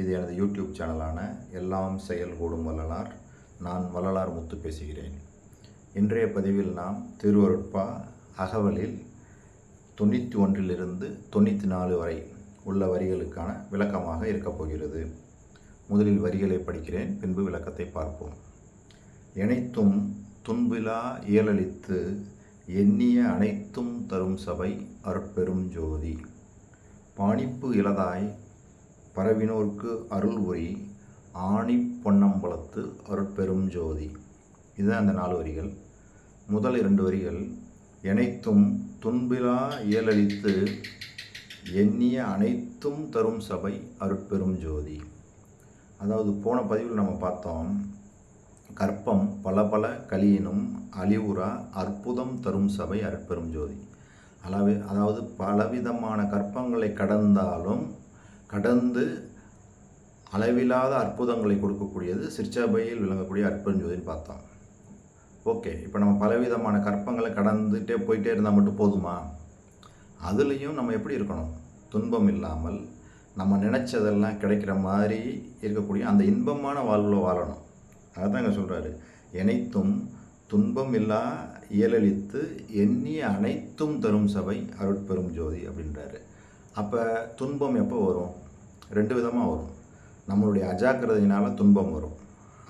இது எனது யூடியூப் சேனலான எல்லாம் செயல் கூடும் வள்ளலார். நான் வள்ளலார் முத்து பேசுகிறேன். இன்றைய பதிவில் நாம் திருவருட்பா அகவலில் தொண்ணூற்றி ஒன்றிலிருந்து தொண்ணூற்றி நாலு வரை உள்ள வரிகளுக்கான விளக்கமாக இருக்கப் போகிறது. முதலில் வரிகளை படிக்கிறேன் பின்பு விளக்கத்தை பார்ப்போம். இணைத்தும் துன்பிலா இயலளித்து எண்ணிய அனைத்தும் தரும் சபை அற்பெரும் ஜோதி. பாணிப்பு இலதாய் பரவினோர்க்கு அருள் உரி ஆணி பொன்னம்பலத்து அருட்பெரும் ஜோதி. இதுதான் அந்த நாலு வரிகள். முதல் இரண்டு வரிகள் இணைத்தும் துன்பிலா இயலளித்து எண்ணிய அனைத்தும் தரும் சபை அருட்பெரும் ஜோதி. அதாவது போன பதிவில் நம்ம பார்த்தோம் கற்பம் பல பல கலியினும் அழிவுறா அற்புதம் தரும் சபை அருட்பெரும் ஜோதி. அளவு அதாவது பலவிதமான கற்பங்களை கடந்தாலும் கடந்து அளவில்லாத அற்புதங்களை கொடுக்கக்கூடியது சிற்சபையில் விளங்கக்கூடிய அற்புதம் பார்த்தோம். ஓகே இப்போ நம்ம பலவிதமான கற்பங்களை கடந்துகிட்டே போயிட்டே இருந்தால் மட்டும் போதுமா? அதுலேயும் நம்ம எப்படி இருக்கணும்? துன்பம் இல்லாமல் நம்ம நினச்சதெல்லாம் கிடைக்கிற மாதிரி இருக்கக்கூடிய அந்த இன்பமான வாழ்வில் வாழணும். அதுதான் இங்கே சொல்கிறாரு இணைத்தும் துன்பம் இல்லா இயலளித்து எண்ணிய அனைத்தும் தரும் சபை அருட்பெரும் ஜோதி அப்படின்றாரு. அப்போ துன்பம் எப்போ வரும்? ரெண்டு விதமாக வரும். நம்மளுடைய அஜாக்கிரதையினால் துன்பம் வரும்.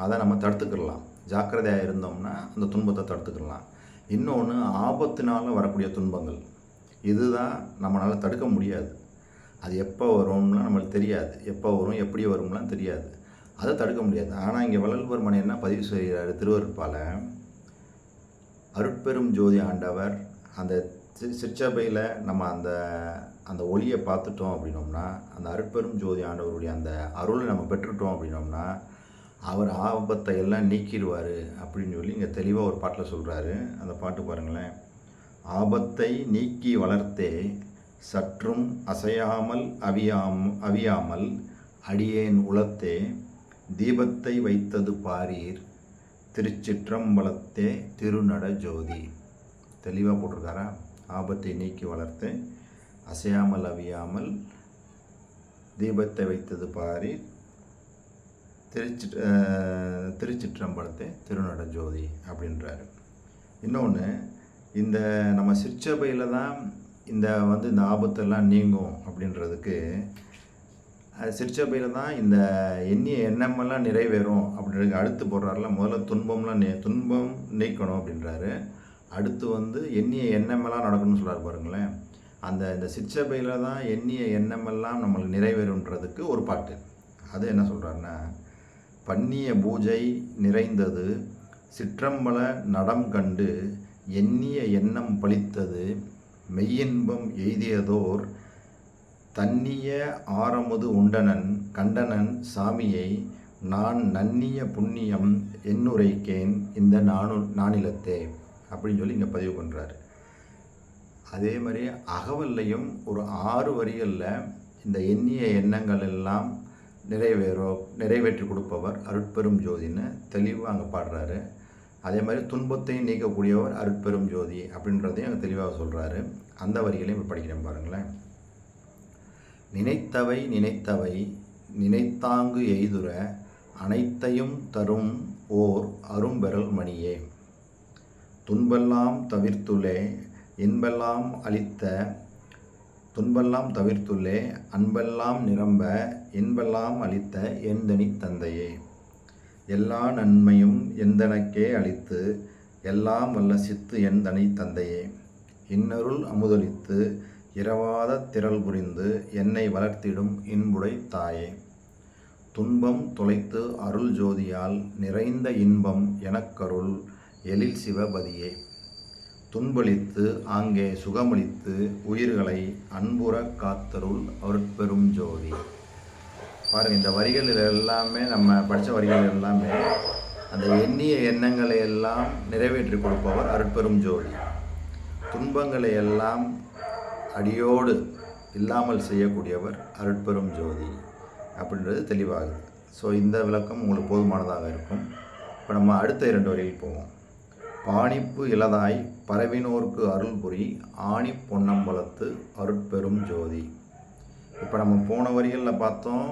அதை நம்ம தடுத்துக்கிடலாம் ஜாக்கிரதையாக இருந்தோம்னா அந்த துன்பத்தை தடுத்துக்கிடலாம் இன்னொன்று ஆபத்தினால் வரக்கூடிய துன்பங்கள். இதுதான் நம்மளால் தடுக்க முடியாது. அது எப்போ வரும்லாம் நம்மளுக்கு தெரியாது. எப்போ வரும் எப்படி வரும்லாம் தெரியாது. அதை தடுக்க முடியாது. ஆனால் இங்கே வள்ளல்வர்மன் என்ன பதிவு செய்கிறார் திருவருப்பால் அருட்பெரும் ஜோதி ஆண்டவர் அந்த சிற்சபையில் நம்ம அந்த அந்த ஒளியை பார்த்துட்டோம் அப்படின்னோம்னா அந்த அருட்பெரும் ஜோதி ஆண்டவருடைய அந்த அருளை நம்ம பெற்றுட்டோம் அப்படின்னோம்னா அவர் ஆபத்தை எல்லாம் நீக்கிடுவார் அப்படின்னு சொல்லி இங்கே தெளிவாக ஒரு பாட்டில் சொல்கிறாரு அந்த பாட்டு பாருங்களேன். ஆபத்தை நீக்கி வளர்த்தே சற்றும் அசையாமல் அவியாம் அவியாமல் அடியேன் உளத்தே தீபத்தை வைத்தது பாரீர் திருச்சிற்றம்பலத்தே திருநட ஜோதி. தெளிவாக போட்டிருக்காரா? ஆபத்தை நீக்கி வளர்த்து அசையாமல் அவியாமல் தீபத்தை வைத்தது பாரி திருச்சி திருச்சிற்றம்பலத்தை திருநட ஜோதி அப்படின்றாரு. இன்னொன்று இந்த நம்ம சிற்சபையில் தான் இந்த வந்து இந்த ஆபத்தெல்லாம் நீங்கும் அப்படின்றதுக்கு சிற்சபையில் தான் இந்த எண்ணிய எண்ணமெல்லாம் நிறைவேறும் அப்படின்றது அடுத்து போடுறாருல முதல்ல துன்பம்லாம் நீ துன்பம் நீக்கணும் அப்படின்றாரு. அடுத்து வந்து எண்ணிய எண்ணமெல்லாம் நடக்கணும்னு சொல்கிறார் பாருங்களேன். அந்த இந்த சிற்சபையில் தான் எண்ணிய எண்ணமெல்லாம் நம்மளுக்கு நிறைவேறுன்றதுக்கு ஒரு பாட்டு. அது என்ன சொல்கிறாருன்னா பண்ணிய பூஜை நிறைந்தது சிற்றம்பல நடம் கண்டு எண்ணிய எண்ணம் பலித்தது மெய்யின்பம் எய்தியதோர் தன்னிய ஆரமுது உண்டனன் கண்டனன் சாமியை நான் நன்னிய புண்ணியம் என்னுரைக்கேன் இந்த நானு நானிலத்தே. அப்படின்னு சொல்லி இங்கே பதிவு பண்ணுறாரு அதே மாதிரி அகவல்லையும் ஒரு ஆறு வரிகளில் இந்த எண்ணிய எண்ணங்கள் எல்லாம் நிறைவேறோ நிறைவேற்றி கொடுப்பவர் அருட்பெரும் ஜோதின்னு தெளிவாக அங்கே பாடுறாரு. அதே மாதிரி துன்பத்தையும் நீக்கக்கூடியவர் அருட்பெரும் ஜோதி அப்படின்றதையும் அங்கே தெளிவாக சொல்கிறாரு அந்த வரிகளையும் இப்போ படிக்கிறேன் பாருங்களேன். நினைத்தவை நினைத்தவை நினைத்தாங்கு எய்துற அனைத்தையும் தரும் ஓர் அரும்பெறல் மணியே. துன்பெல்லாம் தவிர்த்துள்ளே இன்பெல்லாம் அளித்த துன்பெல்லாம் தவிர்த்துள்ளே அன்பெல்லாம் நிரம்ப இன்பெல்லாம் அளித்த எந்தனி தந்தையே. எல்லா நன்மையும் எந்தனக்கே அளித்து எல்லாம் வல்ல சித்து எந்தனை தந்தையே. இன்னருள் அமுதளித்து இரவாத திரள் புரிந்து என்னை வளர்த்திடும் இன்புடை தாயே. துன்பம் தொலைத்து அருள் ஜோதியால் நிறைந்த இன்பம் எனக்கருள் எழில் சிவபதியே. துன்பளித்து ஆங்கே சுகமளித்து உயிர்களை அன்புற காத்தருள் அருட்பெரும் ஜோதி. பாருங்கள் இந்த வரிகள் எல்லாமே நம்ம படித்த வரிகள் எல்லாமே அந்த எண்ணிய எண்ணங்களை எல்லாம் நிறைவேற்றி கொடுப்பவர் அருட்பெரும் ஜோதி. துன்பங்களை எல்லாம் அடியோடு இல்லாமல் செய்யக்கூடியவர் அருட்பெரும் ஜோதி அப்படின்றது தெளிவாகுது. ஸோ இந்த விளக்கம் உங்களுக்கு போதுமானதாக இருக்கும். இப்போ நம்ம அடுத்த இரண்டு வரையில் போவோம். பாணிப்பு இலதாய் பரவினோர்க்கு அருள் புரி ஆணி பொன்னம்பலத்து அருட்பெரும் ஜோதி. இப்போ நம்ம போன வரிகளில் பார்த்தோம்.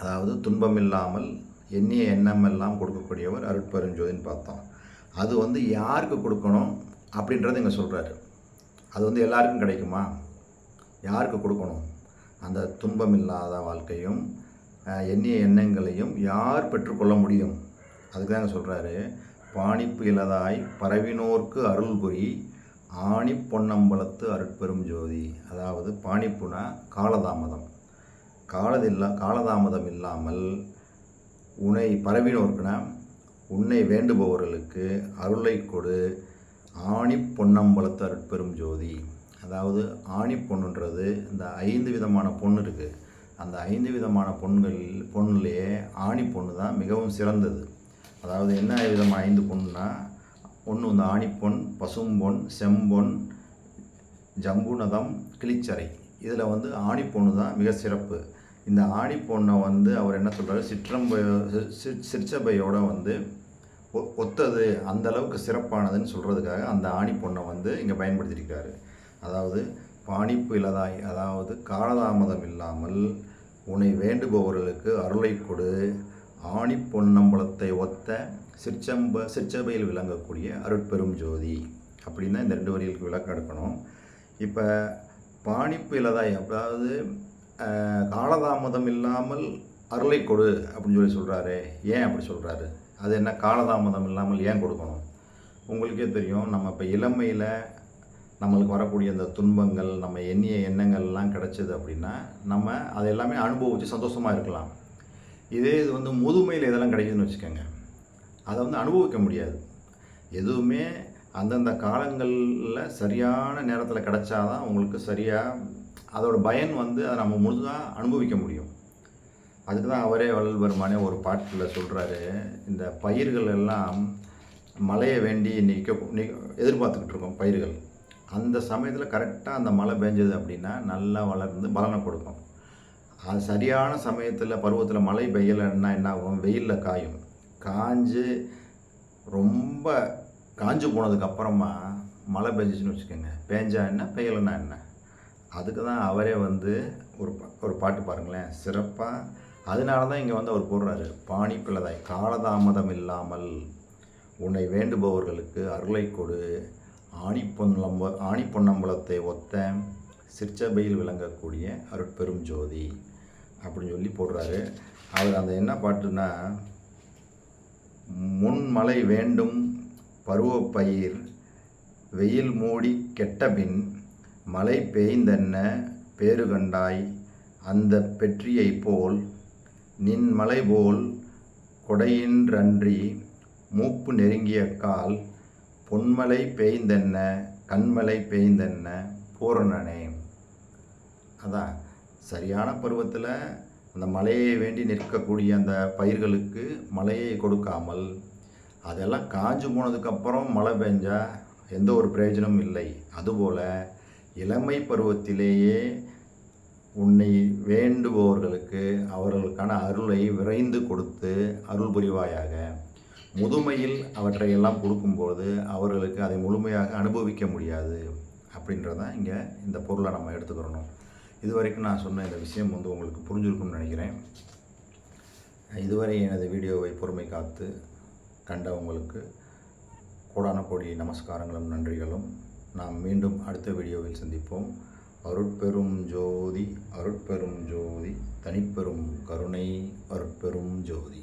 அதாவது துன்பம் இல்லாமல் எண்ணிய எண்ணம் எல்லாம் கொடுக்கக்கூடியவர் அருட்பெருஞ்சோதின்னு பார்த்தோம். அது வந்து யாருக்கு கொடுக்கணும் அப்படின்றத இங்கே சொல்கிறாரு அது வந்து எல்லாருக்கும் கிடைக்குமா? யாருக்கு கொடுக்கணும்? அந்த துன்பம் இல்லாத வாழ்க்கையும் எண்ணிய எண்ணங்களையும் யார் பெற்றுக்கொள்ள முடியும்? அதுக்கு தான் சொல்கிறாரு பாணிப்பு இலதாய் பரவினோர்க்கு அருள் புரி ஆணி பொன்னம்பலத்து அருட்பெரும் ஜோதி. அதாவது பாணிப்புனா காலதாமதம். காலதில்லா காலதாமதம் இல்லாமல் உன்னை பரவினோர்க்குனா உன்னை வேண்டுபவர்களுக்கு அருளை கொடு ஆணி பொன்னம்பலத்து அருட்பெரும் ஜோதி. அதாவது ஆணி பொண்ணுன்றது இந்த ஐந்து விதமான பொண்ணு இருக்குது அந்த ஐந்து விதமான பொண்கள் பொண்ணுலேயே ஆணி பொண்ணு தான் மிகவும் சிறந்தது. அதாவது என்ன விதமான ஐந்து பொண்ணுன்னா ஒன்று இந்த ஆணிப்பொன் பசும்பொன் செம்பொன் ஜம்புனதம் கிளிச்சரை இதில் வந்து ஆணிப்பொண்ணு தான் மிக சிறப்பு. இந்த ஆணிப்பொண்ணை வந்து அவர் என்ன சொல்கிறார் சிற்றம்பையோ சிற்சபையோட வந்து ஒ- ஒத்தது அந்த அளவுக்கு சிறப்பானதுன்னு சொல்கிறதுக்காக அந்த ஆணிப்பொண்ணை வந்து இங்கே பயன்படுத்தியிருக்காரு. அதாவது பாணிப்பு இலதாய் அதாவது காலதாமதம் இல்லாமல் உன்னை வேண்டுபவர்களுக்கு அருளை கொடு. ஆணி பொன்னம்பலத்தை ஒத்த சிற்சம்ப சிற்சபையில் விளங்கக்கூடிய அருட்பெரும் ஜோதி. அப்படின்னு தான் இந்த ரெண்டு வரிகளுக்கு விளக்கம் எடுக்கணும். இப்போ பாணிப்பு இலதாய் அதாவது காலதாமதம் இல்லாமல் அருளை கொடு அப்படின்னு சொல்லி சொல்கிறாரு ஏன் அப்படி சொல்கிறாரு அது என்ன காலதாமதம் இல்லாமல் ஏன் கொடுக்கணும்? உங்களுக்கே தெரியும் நம்ம இப்போ இளமையில் நம்மளுக்கு வரக்கூடிய அந்த துன்பங்கள் நம்ம எண்ணிய எண்ணங்கள்லாம் கிடச்சிது அப்படின்னா நம்ம அதை எல்லாமே அனுபவித்து சந்தோஷமாக இருக்கலாம். இதே இது வந்து முதுமையில் இதெல்லாம் கிடைக்குதுன்னு வச்சுக்கோங்க. அதை வந்து அனுபவிக்க முடியாது. எதுவுமே அந்தந்த காலங்களில் சரியான நேரத்தில் கிடைச்சாதான் உங்களுக்கு சரியாக அதோட பயன் வந்து அதை நம்ம முழுதாக அனுபவிக்க முடியும். அதுக்கு தான் அவரே வள்ளல் பெருமானே ஒரு பாட்டில் சொல்கிறாரு இந்த பயிர்கள் எல்லாம் மழையை வேண்டி நிற்க நி எதிர்பார்த்துக்கிட்டு இருக்கோம் பயிர்கள். அந்த சமயத்தில் கரெக்டாக அந்த மழை பெஞ்சது அப்படின்னா நல்லா வளர்ந்து பலனை கொடுக்கும். அது சரியான சமயத்தில் பருவத்தில் மழை பெய்யலைன்னா என்ன ஆகும்? வெயிலில் காயும். காஞ்சு ரொம்ப காஞ்சு போனதுக்கப்புறமா மழை பெஞ்சிச்சுன்னு வச்சுக்கோங்க. பேஞ்சா என்ன பெய்யலைன்னா என்ன? அதுக்கு தான் அவரே வந்து ஒரு பா- ஒரு பாட்டு பாருங்களேன். சிறப்பாக அதனால தான் இங்கே வந்து அவர் போடுறாரு. பாணி பிள்ளதாய் காலதாமதம் இல்லாமல் உன்னை வேண்டுபவர்களுக்கு அருளை கொடு. ஆணி பொன்னம்ப ஆணி பொன்னம்பலத்தை ஒத்த சிற்சபையில் விளங்கக்கூடிய அருட்பெரும் ஜோதி. அப்படின்னு சொல்லி போடுறாரு. அவர் அந்த என்ன பாட்டுன்னா முன்மலை வேண்டும் பருவப்பயிர் வெயில் மூடி கெட்டபின் மழை பெய்ந்தென்ன பேறு கண்டாய் அந்த பெற்றியைப் போல் நின் மலை போல் கொடையின்றன்றி மூப்பு நெருங்கிய கால் பொன்மலை பெய்ந்தென்ன கண்மலை பெய்ந்தென்ன பூரணனே. அதான். சரியான பருவத்தில் அந்த மழையை வேண்டி நிற்கக்கூடிய அந்த பயிர்களுக்கு மழையை கொடுக்காமல் அதெல்லாம் காஞ்சு போனதுக்கப்புறம் மழை பெஞ்சால் எந்த ஒரு பிரயோஜனமும் இல்லை. அதுபோல் இளமை பருவத்திலேயே உன்னை வேண்டுபவர்களுக்கு அவர்களுக்கான அருளை விரைந்து கொடுத்து அருள் புரிவாயாக. முதுமையில் அவற்றையெல்லாம் கொடுக்கும்போது அவர்களுக்கு அதை முழுமையாக அனுபவிக்க முடியாது. அப்படின்றதான் இங்கே இந்த பொருளை நம்ம எடுத்துக்கிறணும். இது வரைக்கும் நான் சொன்ன இந்த விஷயம் வந்து உங்களுக்கு புரிஞ்சிருக்கும்னு நினைக்கிறேன். இதுவரை எனது வீடியோவை பொறுமை காத்து கண்ட உங்களுக்கு கோடான கோடி நமஸ்காரங்களும் நன்றிகளும். நாம் மீண்டும் அடுத்த வீடியோவில் சந்திப்போம். அருட்பெரும் ஜோதி அருட்பெரும் ஜோதி தனிப்பெரும் கருணை அருட்பெரும் ஜோதி.